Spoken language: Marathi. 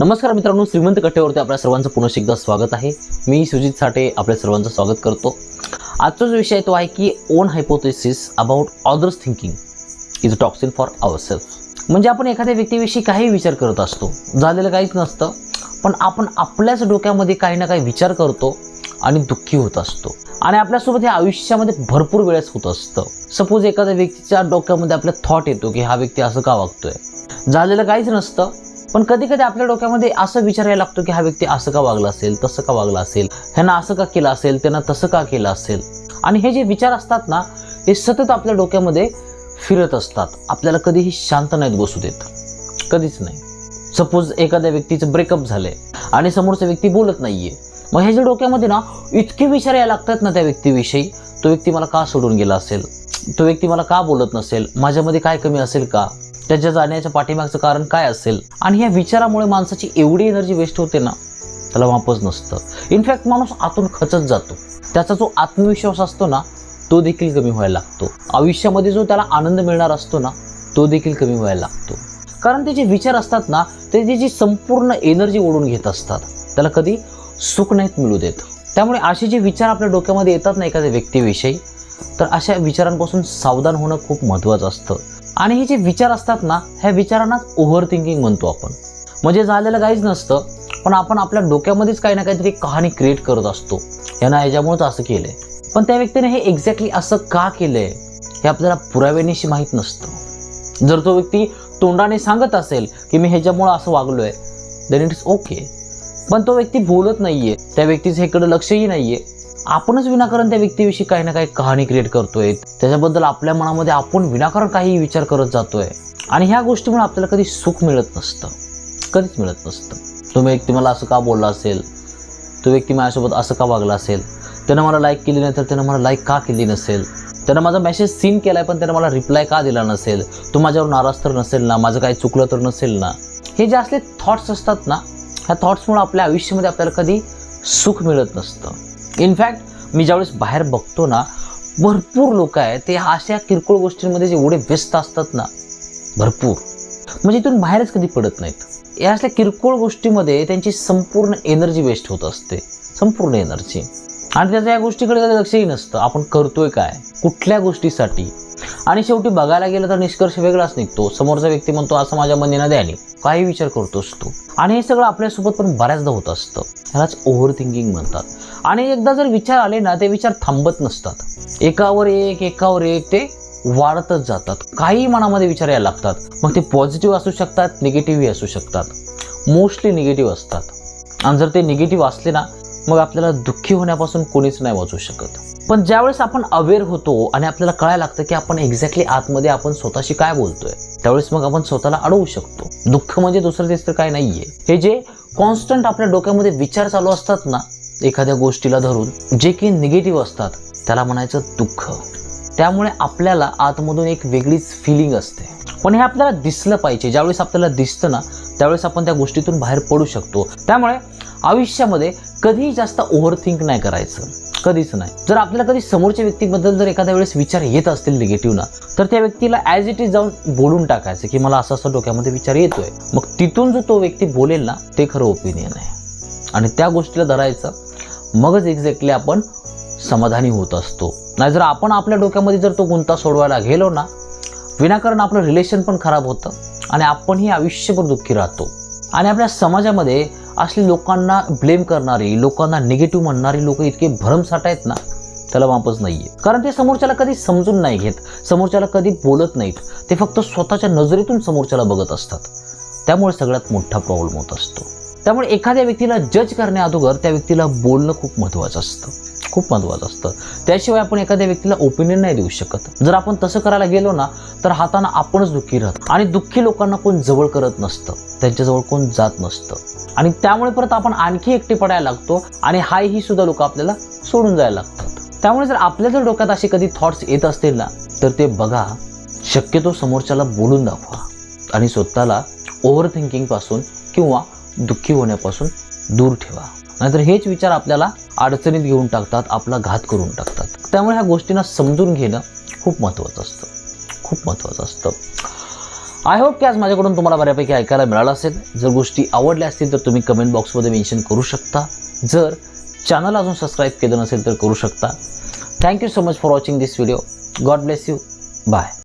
नमस्कार मित्रांनो श्रीमंत कट्ट्यावरती आपल्या सर्वांचं पुन्हा एकदा स्वागत आहे. मी सुजित साठे आपल्या सर्वांचं स्वागत करतो. आजचा जो विषय तो आहे की own hypothesis about others thinking is toxin for our self म्हणजे आपण एखाद्या व्यक्तीविषयी काही विचार करत असतो. झालेलं काहीच नसतं पण आपण आपल्याच डोक्यामध्ये काही ना काही विचार करतो आणि दुःखी होत असतो. आणि आपल्यासोबत हे आयुष्यामध्ये भरपूर वेळेस होत असतं. सपोज एखाद्या व्यक्तीच्या डोक्यामध्ये आपला थॉट येतो की हा व्यक्ती असं का वागतोय? झालेलं काहीच नसतं पण कधी कधी आपल्या डोक्यामध्ये असं विचारायला लागतो की हा व्यक्ती असं का वागला असेल तसं का वागला असेल? ह्यानं असं का केलं असेल? त्यानं तसं का केलं असेल? आणि हे जे विचार असतात ना हे सतत आपल्या डोक्यामध्ये फिरत असतात. आपल्याला कधीही शांत नाहीत बसू देत. कधीच नाही. सपोज एखाद्या व्यक्तीचं ब्रेकअप झालंय आणि समोरचा व्यक्ती बोलत नाहीये मग ह्याच्या डोक्यामध्ये ना इतके विचार यायला लागतात ना त्या व्यक्तीविषयी तो व्यक्ती मला का सोडून गेला असेल? तो व्यक्ती मला का बोलत नसेल? माझ्यामध्ये काय कमी असेल का? त्याच्या जाण्याच्या पाठीमागचं कारण काय असेल? आणि या विचारामुळे माणसाची एवढी एनर्जी वेस्ट होते ना त्याला वापस नसतं. इनफॅक्ट माणूस आतून खचत जातो. त्याचा जो आत्मविश्वास असतो ना तो देखील कमी व्हायला लागतो. आयुष्यामध्ये जो त्याला आनंद मिळणार असतो ना तो देखील कमी व्हायला लागतो. कारण ते जे विचार असतात ना ते त्याची संपूर्ण एनर्जी ओढून घेत असतात त्याला कधी सुख नाहीत मिळू देत. त्यामुळे असे जे विचार आपल्या डोक्यामध्ये येतात ना एखाद्या व्यक्तीविषयी तर अशा विचारांपासून सावधान होणं खूप महत्त्वाचं असतं. आणि हे जे विचार असतात ना ह्या विचारांनाच ओव्हर थिंकिंग म्हणतो आपण. म्हणजे झालेलं काहीच नसतं पण आपण आपल्या डोक्यामध्येच काही ना काहीतरी कहाणी क्रिएट करत असतो. यानं ह्याच्यामुळेच असं केलंय. पण त्या व्यक्तीने हे एक्झॅक्टली असं का केलंय हे आपल्याला पुराव्यानेशी माहीत नसतं. जर तो व्यक्ती तोंडाने सांगत असेल की मी ह्याच्यामुळं असं वागलोय देन इट इज ओके पण तो व्यक्ती बोलत नाहीये त्या व्यक्तीचं हेकडं लक्षही नाहीये. आपणच विनाकारण त्या व्यक्तीविषयी काही ना काही कहाणी क्रिएट करतोय. त्याच्याबद्दल आपल्या मनामध्ये आपण विनाकारण काही विचार करत जातोय. आणि ह्या गोष्टीमुळे आपल्याला कधी सुख मिळत नसतं. कधीच मिळत नसतं. तो व्यक्ती मला असं का बोलला असेल? तो व्यक्ती माझ्यासोबत असं का वागला असेल? त्यानं मला लाईक केली नाही तर त्यानं मला लाईक का केली नसेल? त्यानं माझा मेसेज सीन केलाय पण त्यानं मला रिप्लाय का दिला नसेल? तो माझ्यावर नाराज तर नसेल ना? माझं काही चुकलं तर नसेल ना? हे जे असले थॉट्स असतात ना ह्या थॉट्समुळे आपल्या आयुष्यामध्ये आपल्याला कधी सुख मिळत नसतं. इनफॅक्ट मी ज्यावेळेस बाहेर बघतो ना भरपूर लोक आहेत ते अशा किरकोळ गोष्टींमध्ये जेवढे व्यस्त असतात ना भरपूर. म्हणजे इथून बाहेरच कधी पडत नाहीत. या असल्या किरकोळ गोष्टीमध्ये त्यांची संपूर्ण एनर्जी वेस्ट होत असते. संपूर्ण एनर्जी आणि त्याचं या गोष्टीकडे कधी लक्षही नसतं. आपण करतोय काय? कुठल्या गोष्टीसाठी? आणि शेवटी बघायला गेलं तर निष्कर्ष वेगळाच निघतो. समोरचा व्यक्ती म्हणतो असं माझ्या मनीनं द्याने काही विचार करतोस तू आणि हे सगळं आपल्यासोबत पण बऱ्याचदा होत असतं. ह्यालाच ओव्हर थिंकिंग म्हणतात. आणि एकदा जर विचार आले ना ते विचार थांबत नसतात. एकावर एक एकावर एक ते वाढतच जातात. काही मनामध्ये विचार यायला लागतात. मग ते पॉझिटिव्ह असू शकतात निगेटिव्हही असू शकतात. मोस्टली निगेटिव्ह असतात. आणि जर ते निगेटिव्ह असले ना मग आपल्याला दुःखी होण्यापासून कोणीच नाही वाचू शकत. पण ज्यावेळेस आपण अवेअर होतो आणि आपल्याला कळायला लागतं की आपण एक्झॅक्टली आतमध्ये आपण स्वतःशी काय बोलतोय त्यावेळेस मग आपण स्वतःला अडवू शकतो. दुःख म्हणजे दुसरं तेच तर काय नाहीये. हे जे कॉन्स्टंट आपल्या डोक्यामध्ये विचार चालू असतात ना एखाद्या गोष्टीला धरून जे की निगेटिव्ह असतात त्याला म्हणायचं दुःख. त्यामुळे आपल्याला आतमधून एक वेगळीच फिलिंग असते. पण हे आपल्याला दिसलं पाहिजे. ज्यावेळेस आपल्याला दिसतं ना त्यावेळेस आपण त्या गोष्टीतून बाहेर पडू शकतो. त्यामुळे आयुष्यामध्ये कधीही जास्त ओव्हर थिंक नाही करायचं. कधीच नाही. जर आपल्याला कधी समोरच्या व्यक्तीबद्दल जर एखाद्या वेळेस विचार येत असतील निगेटिव्ह ना तर त्या व्यक्तीला ॲज इट इज जाऊन बोलून टाकायचं की मला असं असं डोक्यामध्ये विचार येतोय. मग तिथून जो तो व्यक्ती बोलेल ना ते खरं ओपिनियन आहे. आणि त्या गोष्टीला धरायचं मगच एक्झॅक्टली आपण समाधानी होत असतो. नाही जर आपण आपल्या डोक्यामध्ये जर तो गुंता सोडवायला गेलो ना विनाकारण आपलं रिलेशन पण खराब होतं आणि आपणही आयुष्यभर दुःखी राहतो. आणि आपल्या समाजामध्ये असली लोकांना ब्लेम करणारी लोकांना निगेटिव्ह म्हणणारी लोक इतके भरमसाठ आहेत ना त्याला मापच आहे कारण ते समोरच्याला कधी समजून नाही घेत समोरच्याला कधी बोलत नाहीत. ते फक्त स्वतःच्या नजरेतून समोरच्याला बघत असतात. त्यामुळे सगळ्यात मोठा प्रॉब्लेम होत असतो. त्यामुळे एखाद्या व्यक्तीला जज करण्याअगोदर त्या व्यक्तीला बोलणं खूप महत्त्वाचं असतं. खूप महत्त्वाचं असतं. त्याशिवाय आपण एखाद्या व्यक्तीला ओपिनियन नाही देऊ शकत. जर आपण तसं करायला गेलो ना तर हाताना आपणच दुःखी राहतो. आणि दुःखी लोकांना कोण जवळ करत नसतं. त्यांच्याजवळ कोण जात नसतं. आणि त्यामुळे परत आपण आणखी एकटे पडायला लागतो आणि हाय ही सुद्धा लोक आपल्याला सोडून जायला लागतात. त्यामुळे जर आपल्या जर डोक्यात असे कधी थॉट्स येत असतील ना तर ते बघा. शक्यतो समोरच्याला बोलून दाखवा. आणि स्वतःला ओव्हर थिंकिंगपासून किंवा दुःखी होण्यापासून दूर ठेवा. नाहीतर हेच विचार आपल्याला अडचणीत घेऊन टाकतात आपला घात करून टाकतात. त्यामुळे ह्या गोष्टींना समजून घेणं खूप महत्त्वाचं असतं. खूप महत्त्वाचं असतं. आय होप की आज माझ्याकडून तुम्हाला बऱ्यापैकी ऐकायला मिळालं असेल. जर गोष्टी आवडल्या असतील तर तुम्ही कमेंट बॉक्समध्ये मेन्शन करू शकता. जर चॅनल अजून सबस्क्राईब केलं नसेल तर करू शकता. Thank you so much for watching this video God bless you bye